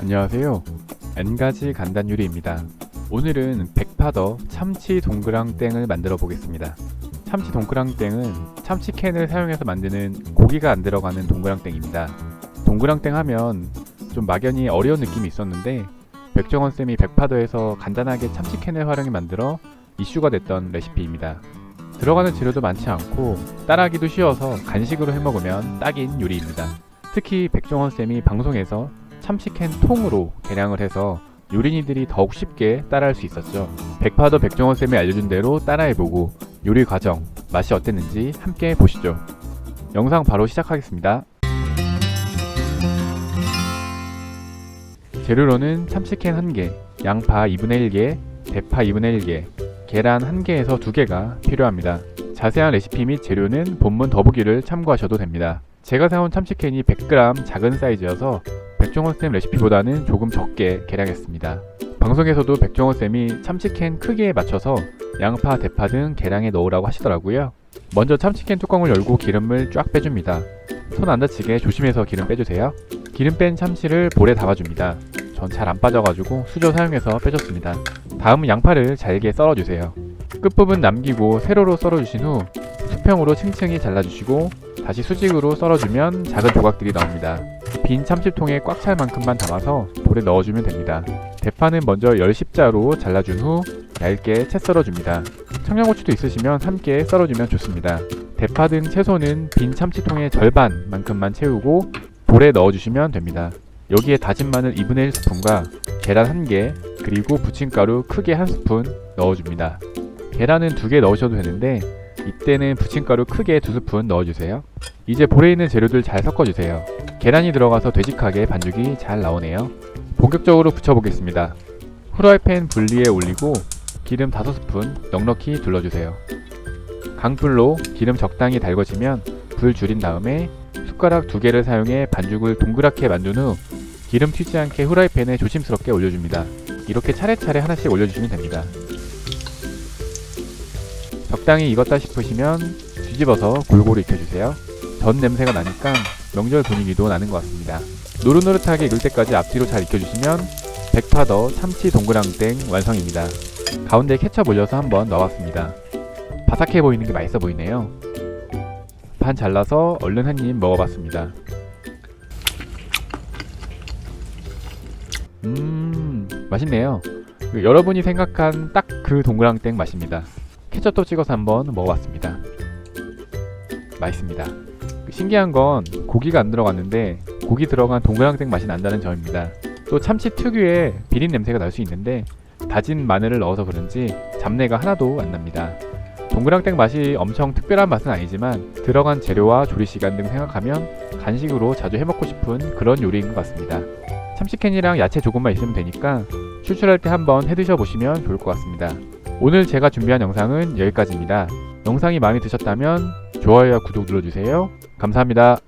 안녕하세요. N가지 간단 요리입니다. 오늘은 백파더 참치 동그랑땡을 만들어 보겠습니다. 참치 동그랑땡은 참치캔을 사용해서 만드는 고기가 안 들어가는 동그랑땡입니다. 동그랑땡 하면 좀 막연히 어려운 느낌이 있었는데 백종원 쌤이 백파더에서 간단하게 참치캔을 활용해 만들어 이슈가 됐던 레시피입니다. 들어가는 재료도 많지 않고 따라하기도 쉬워서 간식으로 해 먹으면 딱인 요리입니다. 특히 백종원 쌤이 방송에서 참치캔 통으로 개량을 해서 요리니들이 더욱 쉽게 따라할 수 있었죠. 백파더 백종원 쌤이 알려준 대로 따라해보고 요리 과정, 맛이 어땠는지 함께 보시죠. 영상 바로 시작하겠습니다. 재료로는 참치캔 1개, 양파 2분의 1개, 대파 2분의 1개, 계란 1개에서 2개가 필요합니다. 자세한 레시피 및 재료는 본문 더보기를 참고하셔도 됩니다. 제가 사온 참치캔이 100g 작은 사이즈여서 백종원 쌤 레시피보다는 조금 적게 계량했습니다. 방송에서도 백종원 쌤이 참치캔 크기에 맞춰서 양파, 대파 등 계량에 넣으라고 하시더라고요. 먼저 참치캔 뚜껑을 열고 기름을 쫙 빼줍니다. 손 안 다치게 조심해서 기름 빼주세요. 기름 뺀 참치를 볼에 담아줍니다. 전 잘 안 빠져가지고 수저 사용해서 빼줬습니다. 다음은 양파를 잘게 썰어주세요. 끝부분 남기고 세로로 썰어주신 후 수평으로 층층이 잘라주시고 다시 수직으로 썰어주면 작은 조각들이 나옵니다. 빈 참치통에 꽉 찰 만큼만 담아서 볼에 넣어주면 됩니다. 대파는 먼저 열 십자로 잘라준 후 얇게 채 썰어줍니다. 청양고추도 있으시면 함께 썰어주면 좋습니다. 대파 등 채소는 빈 참치통의 절반만큼만 채우고 볼에 넣어주시면 됩니다. 여기에 다진 마늘 2분의 1스푼과 계란 1개 그리고 부침가루 크게 1스푼 넣어줍니다. 계란은 2개 넣으셔도 되는데 이때는 부침가루 크게 2스푼 넣어주세요. 이제 볼에 있는 재료들 잘 섞어주세요. 계란이 들어가서 되직하게 반죽이 잘 나오네요. 본격적으로 부쳐보겠습니다. 후라이팬 분리에 올리고 기름 5스푼 넉넉히 둘러주세요. 강불로 기름 적당히 달궈지면 불 줄인 다음에 숟가락 두 개를 사용해 반죽을 동그랗게 만든 후 기름 튀지 않게 후라이팬에 조심스럽게 올려줍니다. 이렇게 차례차례 하나씩 올려주시면 됩니다. 적당히 익었다 싶으시면 뒤집어서 골고루 익혀주세요. 전 냄새가 나니까 명절 분위기도 나는 것 같습니다. 노릇노릇하게 익을 때까지 앞뒤로 잘 익혀주시면 백파더 참치 동그랑땡 완성입니다. 가운데 케첩 올려서 한번 넣어봤습니다. 바삭해 보이는 게 맛있어 보이네요. 반 잘라서 얼른 한 입 먹어봤습니다. 음, 맛있네요. 그 여러분이 생각한 딱 그 동그랑땡 맛입니다. 케첩도 찍어서 한번 먹어봤습니다. 맛있습니다. 그 신기한 건 고기가 안 들어갔는데 고기 들어간 동그랑땡 맛이 난다는 점입니다. 또 참치 특유의 비린 냄새가 날 수 있는데 다진 마늘을 넣어서 그런지 잡내가 하나도 안 납니다. 동그랑땡 맛이 엄청 특별한 맛은 아니지만 들어간 재료와 조리 시간 등 생각하면 간식으로 자주 해먹고 싶은 그런 요리인 것 같습니다. 참치캔이랑 야채 조금만 있으면 되니까 출출할 때 한번 해드셔 보시면 좋을 것 같습니다. 오늘 제가 준비한 영상은 여기까지입니다. 영상이 마음에 드셨다면 좋아요와 구독 눌러주세요. 감사합니다.